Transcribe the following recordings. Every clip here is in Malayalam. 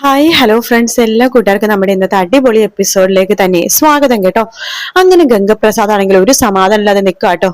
ഹായ് ഹലോ ഫ്രണ്ട്സ് എല്ലാ കൂട്ടുകാർക്കും നമ്മുടെ ഇന്നത്തെ അടിപൊളി എപ്പിസോഡിലേക്ക് തന്നെ സ്വാഗതം കേട്ടോ. അങ്ങനെ ഗംഗപ്രസാദ് ആണെങ്കിൽ ഒരു സമാധാനം ഇല്ലാതെ നിൽക്കുക കേട്ടോ.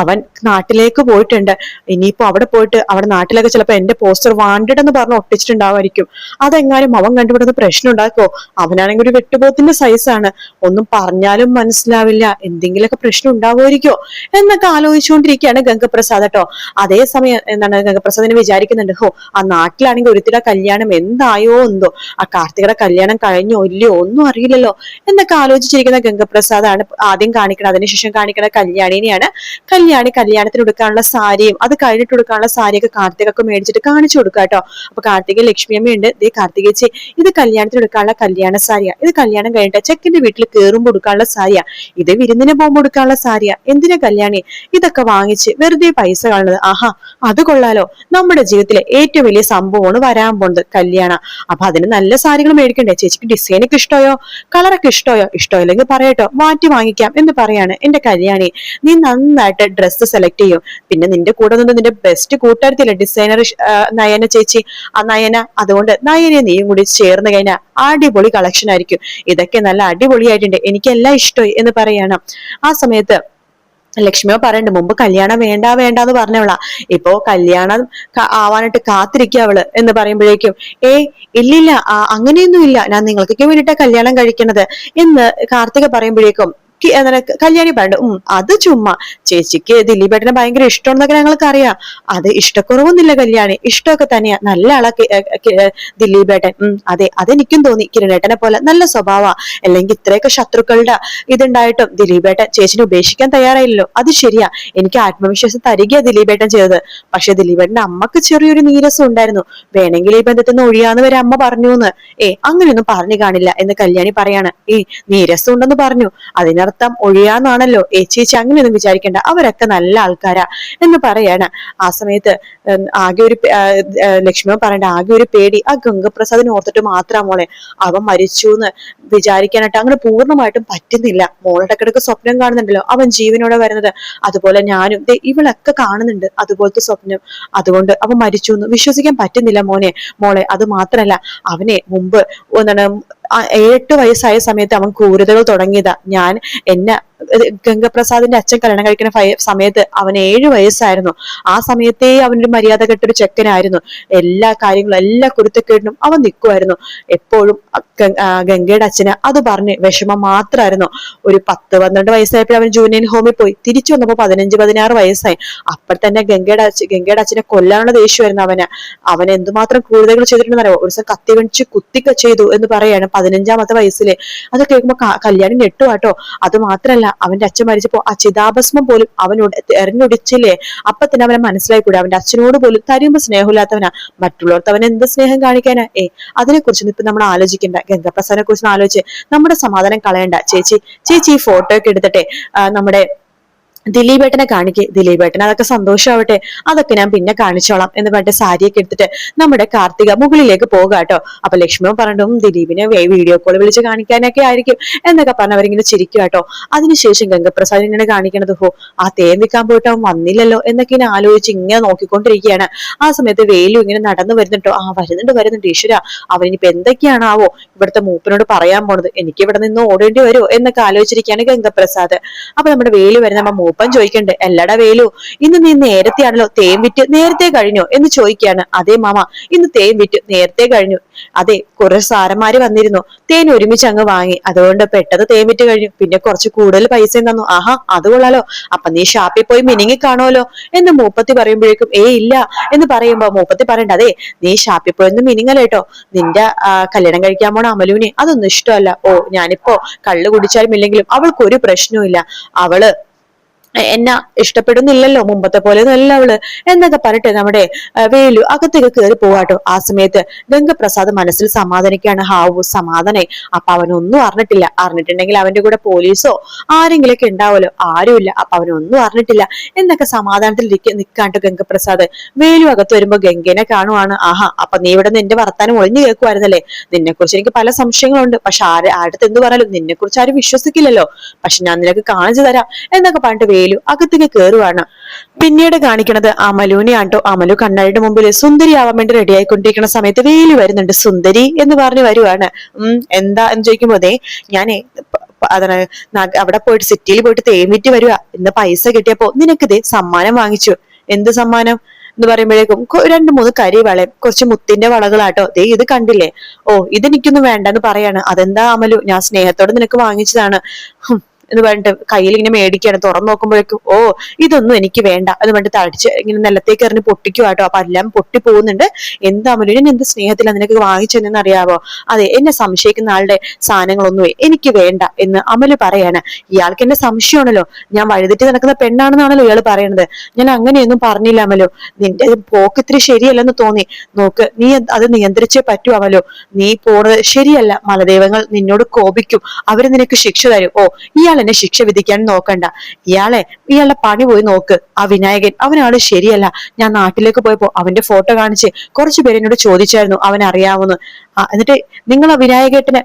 അവൻ നാട്ടിലേക്ക് പോയിട്ടുണ്ട്. ഇനിയിപ്പോ അവിടെ പോയിട്ട് അവിടെ നാട്ടിലൊക്കെ ചിലപ്പോൾ എന്റെ പോസ്റ്റർ വാണ്ടഡ് എന്ന് പറഞ്ഞ് ഒട്ടിച്ചിട്ടുണ്ടാവായിരിക്കും അതെങ്ങാനും അവൻ കണ്ടുപിടുന്ന പ്രശ്നം ഉണ്ടാക്കോ അവനാണെങ്കിൽ ഒരു വെട്ടുപോത്തിന്റെ സൈസാണ് ഒന്നും പറഞ്ഞാലും മനസ്സിലാവില്ല. എന്തെങ്കിലുമൊക്കെ പ്രശ്നം ഉണ്ടാവുമായിരിക്കോ എന്നൊക്കെ ആലോചിച്ചുകൊണ്ടിരിക്കുകയാണ് ഗംഗപ്രസാദ് കേട്ടോ. അതേസമയം എന്താണ് ഗംഗപ്രസാദിനെ വിചാരിക്കുന്നുണ്ട്. ഹോ ആ നാട്ടിലാണെങ്കിൽ ഒരുത്തിടെ കല്യാണം എന്തായോ എന്തോ? ആ കാർത്തികയുടെ കല്യാണം കഴിഞ്ഞോ ഇല്ലയോ ഒന്നും അറിയില്ലല്ലോ. എന്നൊക്കെ ആലോചിച്ചിരിക്കുന്ന ഗംഗപ്രസാദാണ് ആദ്യം കാണിക്കുന്നത് അതിനുശേഷം കാണിക്കുന്ന കല്യാണിനെയാണ് കല്യാണി കല്യാണത്തിന് എടുക്കാനുള്ള സാരിയും അത് കഴിഞ്ഞിട്ട് എടുക്കാനുള്ള സാരിയൊക്കെ കാർത്തികൊക്കെ മേടിച്ചിട്ട് കാണിച്ചു കൊടുക്കുക കേട്ടോ. അപ്പൊ കാർത്തിക ലക്ഷ്മിയമ്മയുണ്ട് ദേ കാർത്തികേച്ചി ഇത് കല്യാണത്തിന് എടുക്കാനുള്ള കല്യാണ സാരിയാ. ഇത് കല്യാണം കഴിഞ്ഞിട്ട് ചെക്കന്റെ വീട്ടിൽ കയറുമ്പോൾ കൊടുക്കാനുള്ള സാരിയാ. ഇത് വിരുന്നിനെ പോകുമ്പോൾ കൊടുക്കാനുള്ള സാരിയാ. എന്തിനാ കല്യാണി? ഇതൊക്കെ വാങ്ങിച്ച് വെറുതെ പൈസ കാണുന്നത് ആഹാ അത് കൊള്ളാലോ. നമ്മുടെ ജീവിതത്തിലെ ഏറ്റവും വലിയ സംഭവമാണ് വരാൻ പോകുന്നത് കല്യാണം. അപ്പൊ അതിന് നല്ല സാരികൾ മേടിക്കണ്ടേ? ചേച്ചിക്ക് ഡിസൈനൊക്കെ ഇഷ്ടമായോ? കളറൊക്കെ ഇഷ്ടമായോ? ഇല്ലെങ്കിൽ പറയട്ടോ മാറ്റി വാങ്ങിക്കാം എന്ന് പറയാണ് എന്റെ കല്യാണി. നീ നന്നായിട്ട് ഡ്രസ്സ് സെലക്ട് ചെയ്യും. പിന്നെ നിന്റെ കൂടെ നിന്ന് നിന്റെ ബെസ്റ്റ് കൂട്ടുകാരത്തില്ലേ? ഡിസൈനർ നയന ചേച്ചി. ആ നയന അതുകൊണ്ട് നയനെ നീയും കൂടി ചേർന്ന് കഴിഞ്ഞാൽ അടിപൊളി കളക്ഷൻ ആയിരിക്കും. ഇതൊക്കെ നല്ല അടിപൊളിയായിട്ടുണ്ട്. എനിക്കെല്ലാം ഇഷ്ടമായി എന്ന് പറയണം. ആ സമയത്ത് ലക്ഷ്മിയോ പറയണ്ട് മുമ്പ് കല്യാണം വേണ്ട വേണ്ട എന്ന് പറഞ്ഞവളാ. ഇപ്പോ കല്യാണം ആവാനായിട്ട് കാത്തിരിക്കുക അവൾ എന്ന് പറയുമ്പോഴേക്കും ഏ ഇല്ലില്ല അങ്ങനെയൊന്നും ഇല്ല ഞാൻ നിങ്ങൾക്കൊക്കെ വേണ്ടിയിട്ടാ കല്യാണം കഴിക്കണത്. എന്ന് കാർത്തിക പറയുമ്പോഴേക്കും എന്താണ് കല്യാണി പറഞ്ഞു ഉം അത് ചുമ്മാ. ചേച്ചിക്ക് ദിലീപേട്ടനെ ഭയങ്കര ഇഷ്ടമുണ്ടെന്നൊക്കെ ഞങ്ങൾക്ക് അറിയാം. അത് ഇഷ്ടക്കുറവൊന്നുമില്ല കല്യാണി. ഇഷ്ടമൊക്കെ തന്നെയാ. നല്ല ആളാ കി- ഏ, കി- ഏ, ദിലീപേട്ടൻ. ഉം അതെ അതെനിക്കും തോന്നി. കിരണേട്ടനെ പോലെ നല്ല സ്വഭാവ. അല്ലെങ്കിൽ ഇത്രയൊക്കെ ശത്രുക്കളുടെ ഇതുണ്ടായിട്ടും ദിലീപേട്ടൻ ചേച്ചിനെ ഉപേക്ഷിക്കാൻ തയ്യാറായില്ലല്ലോ. അത് ശരിയാ. എനിക്ക് ആത്മവിശ്വാസം തരികയാ ദിലീപേട്ടൻ ചെയ്തത്. പക്ഷെ ദിലീപേട്ടന്റെ അമ്മയ്ക്ക് ചെറിയൊരു നീരസം ഉണ്ടായിരുന്നു. വേണമെങ്കിൽ ഈ ബന്ധത്തിൽ നിന്ന് ഒഴിയാന്ന് വരെ അമ്മ പറഞ്ഞു എന്ന് ഏ അങ്ങനെയൊന്നും പറഞ്ഞു കാണില്ല എന്ന് കല്യാണി പറയാണ്. ഏ നീരസം ഉണ്ടെന്ന് പറഞ്ഞു. അതിനർത്ഥം ഒഴിയാന്നാണല്ലോ ഏ ചേച്ചി അങ്ങനെയൊന്നും വിചാരിക്കേണ്ട. അവരൊക്കെ നല്ല ആൾക്കാരാ എന്ന് പറയാണ്. ആ സമയത്ത് ആകെ ഒരു ലക്ഷ്മി പറയണ്ട ആകെ ഒരു പേടി. ആ ഗംഗപ്രസാദിനെ ഓർത്തിട്ട് മാത്രം മോളെ. അവൻ മരിച്ചു എന്ന് വിചാരിക്കാനായിട്ട് അങ്ങനെ പൂർണമായിട്ടും പറ്റുന്നില്ല. മോളുടെ കിടക്ക് സ്വപ്നം കാണുന്നുണ്ടല്ലോ. അവൻ ജീവനോടെ വരുന്നത്. അതുപോലെ ഞാനും. ഇവളൊക്കെ കാണുന്നുണ്ട് അതുപോലത്തെ സ്വപ്നം. അതുകൊണ്ട് അവൻ മരിച്ചു എന്ന് വിശ്വസിക്കാൻ പറ്റുന്നില്ല മോനെ. മോളെ അത് മാത്രല്ല. അവനെ മുമ്പ് എന്താണ് ഏഴെട്ട് വയസ്സായ സമയത്ത് അവൻ ക്രൂരതകൾ തുടങ്ങിയതാ. ഞാൻ എന്നെ ഗംഗപ്രസാദിന്റെ അച്ഛൻ കല്യാണം കഴിക്കുന്ന സമയത്ത് അവന് ഏഴ് വയസ്സായിരുന്നു. ആ സമയത്തേ അവനൊരു മര്യാദ കെട്ടൊരു ചെക്കനായിരുന്നു. എല്ലാ കാര്യങ്ങളും എല്ലാ കുരുത്തക്കേടിനും അവൻ നിൽക്കുമായിരുന്നു എപ്പോഴും ഗംഗയുടെ അച്ഛന് അത് പറഞ്ഞ് വിഷമം മാത്രമായിരുന്നു ഒരു പത്ത് പന്ത്രണ്ട് വയസ്സായപ്പോൾ അവൻ ജൂനിയർ ഹോമിൽ പോയി. തിരിച്ചു വന്നപ്പോ പതിനഞ്ച് പതിനാറ് വയസ്സായി. അപ്പോൾ തന്നെ ഗംഗയുടെ അച്ഛൻ ഗംഗയുടെ അച്ഛനെ കൊല്ലാനുള്ള ദേഷ്യമായിരുന്നു അവന്. അവൻ എന്തുമാത്രം ക്രൂരതകൾ ചെയ്തിട്ടുണ്ടെന്നറിയോ ഒരു ദിവസം കത്തി വെണിച്ച് കുത്തിക്ക ചെയ്തു എന്ന് പറയാണ് പതിനഞ്ചാമത്തെ വയസ്സിൽ അത് കേൾക്കുമ്പോൾ കല്യാണം ഞെട്ടുവാട്ടോ. അത് മാത്രല്ല അവന്റെ അച്ഛൻ മരിച്ചപ്പോ ആ ചിതാഭസ്മം പോലും അവനോട് എറിഞ്ഞൊടിച്ചില്ലേ? അപ്പൊ തന്നെ അവനെ മനസ്സിലായി കൂടെ അവന്റെ അച്ഛനോട് പോലും തരുമ്പോ സ്നേഹമില്ലാത്തവനാ. മറ്റുള്ളവർക്ക് അവൻ എന്ത് സ്നേഹം കാണിക്കാനാ? ഏ അതിനെ കുറിച്ച് ഇപ്പൊ നമ്മൾ ആലോചിക്കേണ്ട. ഗംഗപ്രസാദിനെ കുറിച്ച് ആലോചിച്ച് നമ്മുടെ സമാധാനം കളയണ്ട. ചേച്ചി ചേച്ചി ഈ ഫോട്ടോ ഒക്കെ എടുത്തിട്ടെ. നമ്മുടെ ദിലീപേട്ടനെ കാണിക്കേ ദിലീപേട്ടൻ അതൊക്കെ സന്തോഷമാവട്ടെ അതൊക്കെ ഞാൻ പിന്നെ കാണിച്ചോളാം എന്ന് പറഞ്ഞിട്ട് സാരിയൊക്കെ എടുത്തിട്ട് നമ്മുടെ കാർത്തിക മുകളിലേക്ക് പോകാം കേട്ടോ. അപ്പൊ ലക്ഷ്മിയും പറഞ്ഞിട്ടും ദിലീപിനെ വീഡിയോ കോൾ വിളിച്ച് കാണിക്കാനൊക്കെ ആയിരിക്കും എന്നൊക്കെ പറഞ്ഞ് അവരിങ്ങനെ കേട്ടോ. അതിനുശേഷം ഗംഗപ്രസാദ് ഇങ്ങനെ കാണിക്കണത് ഹോ ആ തേൻ വിൽക്കാൻ പോയിട്ട് അവൻ വന്നില്ലല്ലോ എന്നൊക്കെ ഇങ്ങനെ ആലോചിച്ച് ഇങ്ങനെ നോക്കിക്കൊണ്ടിരിക്കുകയാണ്. ആ സമയത്ത് വെയിലും ഇങ്ങനെ നടന്നു വരുന്നുണ്ടോ. ആ വരുന്നുണ്ട് വരുന്നുണ്ട്. ഈശ്വര അവനിപ്പോ എന്തൊക്കെയാണാവോ ഇവിടുത്തെ മൂപ്പനോട് പറയാൻ പോണത്. എനിക്ക് ഇവിടെ നിന്ന് ഓടേണ്ടി വരുമോ എന്നൊക്കെ ആലോചിച്ചിരിക്കുകയാണ് ഗംഗപ്രസാദ്. അപ്പൊ നമ്മുടെ വെയിൽ വരുന്ന നമ്മ മൂപ്പൻ ചോദിക്കണ്ട് എല്ലടാ വേലു ഇന്ന് നീ നേരത്തെയാണല്ലോ തേൻ വിറ്റ് നേരത്തെ കഴിഞ്ഞോ? എന്ന് ചോദിക്കുകയാണ്. അതേ മാമ ഇന്ന് തേൻ വിറ്റ് നേരത്തെ കഴിഞ്ഞു. അതെ കുറെ സാരന്മാര് വന്നിരുന്നു. തേൻ ഒരുമിച്ച് അങ്ങ് വാങ്ങി. അതുകൊണ്ട് പെട്ടെന്ന് തേൻ വിറ്റ് കഴിഞ്ഞു. പിന്നെ കുറച്ച് കൂടുതൽ പൈസ തന്നു. ആഹാ അത് കൊള്ളാലോ. അപ്പൊ നീ ഷാപ്പിൽ പോയി മിനിങ്ങി കാണുമല്ലോ എന്ന് മൂപ്പത്തി പറയുമ്പോഴേക്കും ഏ ഇല്ല. എന്ന് പറയുമ്പോ മൂപ്പത്തി പറയണ്ട അതെ നീ ഷാപ്പിൽ പോയൊന്നും മിനിങ്ങലേട്ടോ നിന്റെ കല്യാണം കഴിക്കാൻ പോണ അമലുവിനെ അതൊന്നും ഇഷ്ടമല്ല. ഓ ഞാനിപ്പോ കള്ളു കുടിച്ചാലും ഇല്ലെങ്കിലും അവൾക്ക് ഒരു പ്രശ്നവും അവൾ എന്നെ ഇഷ്ടപ്പെടുന്നില്ലല്ലോ മുമ്പത്തെ പോലെ അല്ല അവൾ എന്നൊക്കെ പറഞ്ഞിട്ട് നമ്മുടെ വേലു അകത്തേക്ക് കയറി പോവാട്ടോ ആ സമയത്ത് ഗംഗപ്രസാദ് മനസ്സിൽ സമാധാനിക്കാണ് ഹാവു സമാധാനായി. അപ്പൊ അവനൊന്നും അറിഞ്ഞിട്ടില്ല. അറിഞ്ഞിട്ടുണ്ടെങ്കിൽ അവന്റെ കൂടെ പോലീസോ ആരെങ്കിലൊക്കെ ഉണ്ടാവുമല്ലോ? ആരുമില്ല. അപ്പൊ അവനൊന്നും അറിഞ്ഞിട്ടില്ല. എന്നൊക്കെ സമാധാനത്തിൽ നിക്കാണ്ട് ഗംഗപ്രസാദ് വേലു അകത്ത് വരുമ്പോ ഗംഗേനെ കാണുവാണ്. ആഹാ അപ്പൊ നീ ഇവിടെ നിന്റെ വർത്താനം ഒളിഞ്ഞു കേൾക്കുമായിരുന്നല്ലേ നിന്നെ കുറിച്ച് എനിക്ക് പല സംശയങ്ങളുണ്ട്. പക്ഷെ ആര് അടുത്ത് എന്ത് പറഞ്ഞാലും നിന്നെ കുറിച്ച് ആരും വിശ്വസിക്കില്ലല്ലോ. പക്ഷെ ഞാൻ നിനക്ക് കാണിച്ചു തരാം. എന്നൊക്കെ പറഞ്ഞിട്ട് വേലു അകത്തേക്ക് കയറുവാണ് പിന്നീട് കാണിക്കണത് അമലുവിനെയാട്ടോ അമലു കണ്ണാടിയുടെ മുമ്പിൽ സുന്ദരി ആവാൻ വേണ്ടി റെഡി ആയിക്കൊണ്ടിരിക്കുന്ന സമയത്ത് വേലു വരുന്നുണ്ട്. സുന്ദരി എന്ന് പറഞ്ഞു വരുവാണ്. ഉം എന്താ എന്ന് ചോദിക്കുമ്പോ ദേ ഞാനേ അതാണ് അവിടെ പോയിട്ട് സിറ്റിയിൽ പോയിട്ട് തേമിറ്റ് വരുക ഇന്ന് പൈസ കിട്ടിയപ്പോ നിനക്ക് ദേ സമ്മാനം വാങ്ങിച്ചു. എന്ത് സമ്മാനം? എന്ന് പറയുമ്പോഴേക്കും രണ്ടു മൂന്ന് കരി വളയും കുറച്ച് മുത്തിന്റെ വളകളാട്ടോ. ദേ ഇത് കണ്ടില്ലേ? ഓ ഇതെനിക്കൊന്നും വേണ്ടെന്ന് പറയാണ്. അതെന്താ അമലു? ഞാൻ സ്നേഹത്തോടെ നിനക്ക് വാങ്ങിച്ചതാണ്. എന്ന് പറഞ്ഞിട്ട് കയ്യിൽ ഇങ്ങനെ മേടിക്കുകയാണ്. തുറന്നു നോക്കുമ്പോഴേക്കും ഓ ഇതൊന്നും എനിക്ക് വേണ്ട. എന്ന് പറഞ്ഞിട്ട് തടിച്ച് ഇങ്ങനെ നിലത്തേക്ക് എറിഞ്ഞ് പൊട്ടിക്കുവാട്ടോ. അപ്പൊ എല്ലാം പൊട്ടി പോകുന്നുണ്ട്. എന്താ അമലു ഞാൻ എന്ത് സ്നേഹത്തിൽ നിനക്ക് വാങ്ങിച്ചെന്ന് അറിയാവോ? അതെ എന്നെ സംശയിക്കുന്ന ആളുടെ സാധനങ്ങളൊന്നും എനിക്ക് വേണ്ട എന്ന് അമൽ പറയാണ്. ഇയാൾക്ക് എന്നെ സംശയമാണല്ലോ. ഞാൻ വഴുതിട്ട് നടക്കുന്ന പെണ്ണാണെന്നാണല്ലോ ഇയാൾ പറയണത്. ഞാൻ അങ്ങനെയൊന്നും പറഞ്ഞില്ല അമലോ. നിന്റെ പോക്ക് ഇത്തിരി ശരിയല്ലെന്ന് തോന്നി. നോക്ക് നീ അത് നിയന്ത്രിച്ചേ പറ്റൂ അമലോ. നീ പോണത് ശരിയല്ല. മലദൈവങ്ങൾ നിന്നോട് കോപിക്കും. അവർ നിനക്ക് ശിക്ഷ തരും. ഓ ഇയാൾ എന്നെ ശിക്ഷ വിധിക്കാൻ നോക്കണ്ട. ഇയാളെ ഇയാളുടെ പണി പോയി നോക്ക്. ആ വിനായകൻ അവനാൾ ശരിയല്ല. ഞാൻ നാട്ടിലേക്ക് പോയപ്പോ അവന്റെ ഫോട്ടോ കാണിച്ച് കുറച്ചു പേര് എന്നോട് ചോദിച്ചായിരുന്നു അവൻ അറിയാവുന്നു എന്നിട്ട് നിങ്ങൾ ആ വിനായകേട്ടനെ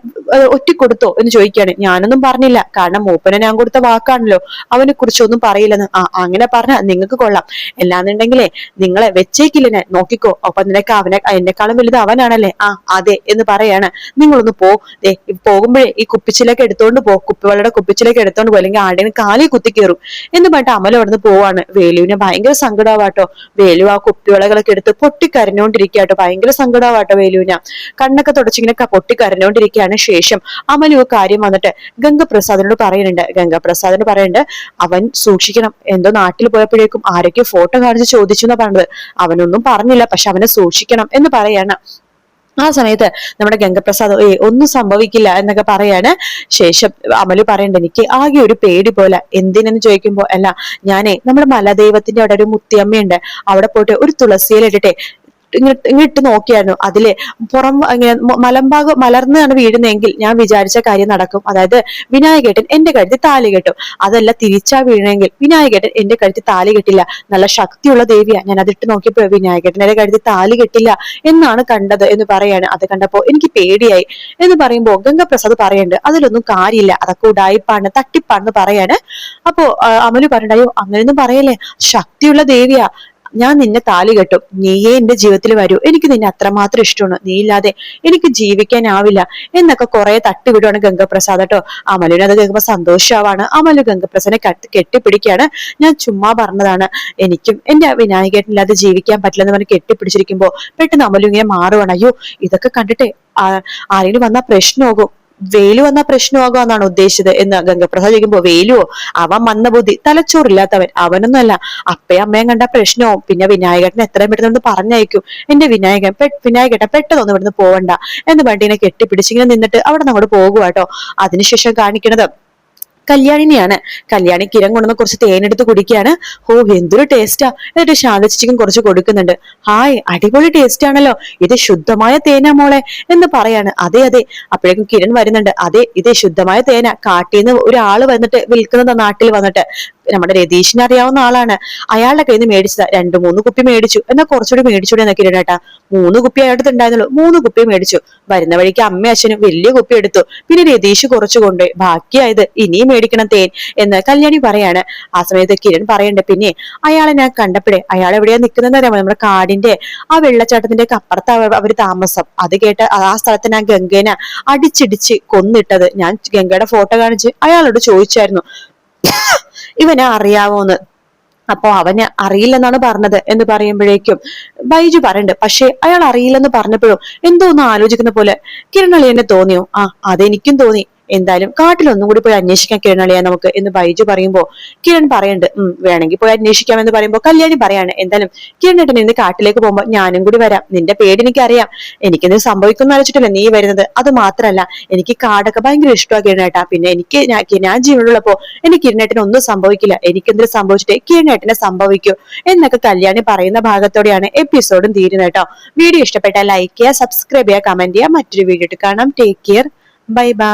കൊടുത്തോ എന്ന് ചോദിക്കുകയാണ്. ഞാനൊന്നും പറഞ്ഞില്ല. കാരണം മൂപ്പനെ ഞാൻ കൊടുത്ത വാക്കാണല്ലോ. അവനെ കുറിച്ചൊന്നും പറയില്ലെന്ന്. ആ അങ്ങനെ പറഞ്ഞാൽ നിങ്ങൾക്ക് കൊള്ളാം. എല്ലാന്നുണ്ടെങ്കിലേ നിങ്ങളെ വെച്ചേക്കില്ല ഞാൻ. നോക്കിക്കോ. അപ്പൊ നിനക്ക് അവനെ എന്നെക്കാളും വലുത് അവനാണല്ലേ? ആ അതെ എന്ന് പറയാണ്. നിങ്ങളൊന്ന് പോ. ദേ പോകുമ്പോഴേ ഈ കുപ്പിച്ചിലേക്ക് എടുത്തോണ്ട് പോ. കുപ്പിവെള്ളയുടെ കുപ്പിച്ചിലേക്ക് എടുത്തോണ്ട് പോ. അല്ലെങ്കിൽ ആരുടെയും കാലിൽ കുത്തി കയറും എന്ന് പറഞ്ഞിട്ട് അമല അവിടുന്ന് പോവാണ്. വേലുവിന് ഭയങ്കര സങ്കടമാവാട്ടോ വേലു ആ കുപ്പിവളകളൊക്കെ എടുത്ത് പൊട്ടിക്കരഞ്ഞോണ്ടിരിക്കാട്ടോ ഭയങ്കര സങ്കടമാവാട്ടോ വേലുവിന്. കണ്ണൊക്കെ തുടച്ചിങ്ങനെ പൊട്ടി കരഞ്ഞോണ്ടിരിക്കുകയാണ് ശേഷം അമലു കാര്യം വന്നിട്ട് ഗംഗപ്രസാദിനോട് പറയുന്നുണ്ട്. ഗംഗപ്രസാദിനോട് പറയുന്നുണ്ട് അവൻ സൂക്ഷിക്കണം. എന്തോ നാട്ടിൽ പോയപ്പോഴേക്കും ആരൊക്കെ ഫോട്ടോ കാണിച്ച് ചോദിച്ചു എന്നാ പറഞ്ഞത്. അവനൊന്നും പറഞ്ഞില്ല പക്ഷെ അവനെ സൂക്ഷിക്കണം എന്ന് പറയാണ്. ആ സമയത്ത് നമ്മുടെ ഗംഗപ്രസാദ് ഏ ഒന്നും സംഭവിക്കില്ല എന്നൊക്കെ പറയാണ്. ശേഷം അമലു പറയണ്ട എനിക്ക് ആകെ ഒരു പേടി പോലെ. എന്തിനെന്ന് ചോദിക്കുമ്പോ അല്ല ഞാനേ നമ്മുടെ മലദൈവത്തിന്റെ അവിടെ ഒരു മുത്തിയമ്മയുണ്ട്. അവിടെ പോയിട്ട് ഒരു തുളസിയിലിട്ടിട്ടെ ഇങ്ങോട്ട് ഇട്ട് നോക്കിയായിരുന്നു. അതിലെ പുറം ഇങ്ങനെ മലമ്പാകം മലർന്നാണ് വീഴുന്നതെങ്കിൽ ഞാൻ വിചാരിച്ച കാര്യം നടക്കും. അതായത് വിനായകേട്ടൻ എന്റെ കഴുത്തിൽ താലി കെട്ടും. അതല്ല തിരിച്ചാ വീഴണമെങ്കിൽ വിനായകേട്ടൻ എന്റെ കഴുത്തിൽ താലി കെട്ടില്ല. നല്ല ശക്തിയുള്ള ദേവിയാ. ഞാൻ അതിട്ട് നോക്കിയപ്പോ വിനായകേട്ടൻ എന്റെ കഴുത്തിൽ താലി കെട്ടില്ല എന്നാണ് കണ്ടത് എന്ന് പറയാണ്. അത് കണ്ടപ്പോ എനിക്ക് പേടിയായി എന്ന് പറയുമ്പോ ഗംഗപ്രസാദ് പറയണ്ട്. അതിലൊന്നും കാര്യമില്ല. അതൊക്കെ ഉടായിപ്പാണ് തട്ടിപ്പാണെന്ന് പറയാണ്. അപ്പോ അമലു പറയണ്ടായോ അങ്ങനെയൊന്നും പറയല്ലേ. ശക്തിയുള്ള ദേവിയാ. ഞാൻ നിന്നെ താലി കെട്ടും. നീയേ എന്റെ ജീവിതത്തിൽ വരൂ. എനിക്ക് നിന്നെ അത്രമാത്രം ഇഷ്ടമാണ്. നീ ഇല്ലാതെ എനിക്ക് ജീവിക്കാനാവില്ല. എന്നൊക്കെ കുറെ തട്ടിവിടുവാണ് ഗംഗപ്രസാദ് കേട്ടോ. അമലിന് അത് കേൾക്കുമ്പോ സന്തോഷമാവാണ് അമലു ഗംഗപ്രസാദിനെ കെട്ടി കെട്ടിപ്പിടിക്കുകയാണ്. ഞാൻ ചുമ്മാ പറഞ്ഞതാണ്. എനിക്കും എന്റെ വിനായകേട്ടനില്ലാതെ ജീവിക്കാൻ പറ്റില്ലെന്ന് പറഞ്ഞ് കെട്ടിപ്പിടിച്ചിരിക്കുമ്പോൾ പെട്ടെന്ന് അമലു ഇങ്ങനെ മാറുവാണ്. അയ്യോ ഇതൊക്കെ കണ്ടിട്ട് ആരെങ്കിലും വന്നാൽ പ്രശ്നമാകും വേലു വന്ന പ്രശ്നമാകുമെന്നാണ് ഉദ്ദേശിച്ചത് എന്ന് ഗംഗപ്രസാദ് ചോദിക്കുമ്പോ വേലുവോ അവൻ മന്ദബുദ്ധി തലച്ചോറില്ലാത്തവൻ. അവനൊന്നുമല്ല. അപ്പയും അമ്മയും കണ്ട പ്രശ്നവും. പിന്നെ വിനായകട്ടൻ എത്രയും പെട്ടെന്ന് പറഞ്ഞയക്കും. എന്റെ വിനായകൻ വിനായകട്ടൻ പെട്ടെന്ന് ഇവിടുന്ന് പോവണ്ട. എന്ന് വണ്ടീനെ കെട്ടിപ്പിടിച്ചിങ്ങനെ നിന്നിട്ട് അവിടെ നിന്ന് അങ്ങോട്ട് പോകുവാട്ടോ. അതിനുശേഷം കാണിക്കണത് കല്യാണിനെയാണ്. കല്യാണി കിരം കൊണ്ടുവന്ന് കുറച്ച് തേനെടുത്ത് കുടിക്കുകയാണ്. ഓ എന്തൊരു ടേസ്റ്റാ എന്നിട്ട് ശാന്തച്ചിക്കും കുറച്ച് കൊടുക്കുന്നുണ്ട്. ഹായ് അടിപൊളി ടേസ്റ്റ് ആണല്ലോ. ഇത് ശുദ്ധമായ തേനാ മോളെ എന്ന് പറയാണ്. അതെ അതെ. അപ്പോഴേക്കും കിരൺ വരുന്നുണ്ട്. അതെ ഇത് ശുദ്ധമായ തേന. കാട്ടിൽ നിന്ന് ഒരാൾ വന്നിട്ട് വിൽക്കുന്നത് നാട്ടിൽ വന്നിട്ട്. നമ്മുടെ രതീഷിനെ അറിയാവുന്ന ആളാണ്. അയാളുടെ കയ്യിൽ നിന്ന് മേടിച്ചതാ രണ്ട് മൂന്ന് കുപ്പി മേടിച്ചു. എന്നാൽ കുറച്ചുകൂടി മേടിച്ചൂടെ എന്നൊക്കെ കിരണേട്ടാ മൂന്ന് കുപ്പി അയാളുടെ ഉണ്ടായിരുന്നുള്ളൂ. മൂന്ന് കുപ്പി മേടിച്ചു. വരുന്ന വഴിക്ക് അമ്മ അച്ഛനും വലിയ കുപ്പി എടുത്തു. പിന്നെ രതീഷ് കുറച്ചു കൊണ്ടുപോയി. ബാക്കിയായത് ഇനിയും മേടിക്കണം തേൻ എന്ന് കല്യാണി പറയാണ്. ആ സമയത്ത് കിരൺ പറയണ്ട് പിന്നെ അയാളെ ഞാൻ കണ്ടപ്പോഴേ അയാൾ എവിടെയാ നിൽക്കുന്നതെന്ന് അറിയാമോ? നമ്മുടെ കാടിന്റെ ആ വെള്ളച്ചാട്ടത്തിന്റെ അപ്പുറത്ത് അവ- അവർ താമസം. അത് കേട്ട് ആ സ്ഥലത്ത് ഞാൻ ഗംഗേനെ അടിച്ചിടിച്ച് കൊന്നിട്ടത് ഞാൻ ഗംഗയുടെ ഫോട്ടോ കാണിച്ച് അയാളോട് ചോദിച്ചായിരുന്നു. ഇവനെ അറിയാവോന്ന്. അപ്പോ അവന് അറിയില്ലെന്നാണ് പറഞ്ഞത് എന്ന് പറയുമ്പോഴേക്കും ബൈജു പറയണ്ട് പക്ഷെ അയാൾ അറിയില്ലെന്ന് പറഞ്ഞപ്പോഴും എന്തോ ഒന്ന് ആലോചിക്കുന്ന പോലെ കിരണളിയനെ തോന്നിയോ? ആ അതെനിക്കും തോന്നി. എന്തായാലും കാട്ടിലൊന്നും കൂടി പോയി അന്വേഷിക്കാൻ കിരണളിയാ നമുക്ക് എന്ന് ബൈജു പറയുമ്പോ കിരൺ പറയുന്നുണ്ട് ഉം വേണമെങ്കിൽ പോയി അന്വേഷിക്കാം എന്ന് പറയുമ്പോ കല്യാണി പറയാണ് എന്തായാലും കിരണേട്ടൻ ഇന്ന് കാട്ടിലേക്ക് പോകുമ്പോ ഞാനും കൂടി വരാം. നിന്റെ പേടി എനിക്കറിയാം. എനിക്കിന്ന് സംഭവിക്കുന്ന ആലോചിച്ചിട്ടല്ല നീ വരുന്നത്? അത് മാത്രല്ല എനിക്ക് കാടൊക്കെ ഭയങ്കര ഇഷ്ടമാണ് കിരണേട്ടാ പിന്നെ എനിക്ക് ഞാൻ ഞാൻ ജീവനുള്ളപ്പോ എനിക്ക് കിരണേട്ടന് ഒന്നും സംഭവിക്കില്ല. എനിക്കെന്തെങ്കിലും സംഭവിച്ചിട്ട് കിരണേട്ടനെ സംഭവിക്കൂ. എന്നൊക്കെ കല്യാണി പറയുന്ന ഭാഗത്തോടെയാണ് എപ്പിസോഡും തീരുന്നത് കേട്ടോ. വീഡിയോ ഇഷ്ടപ്പെട്ടാൽ ലൈക്ക് ചെയ്യുക സബ്സ്ക്രൈബ് ചെയ്യുക കമന്റ് ചെയ്യുക. മറ്റൊരു വീഡിയോ കാണാം. Take care bye bye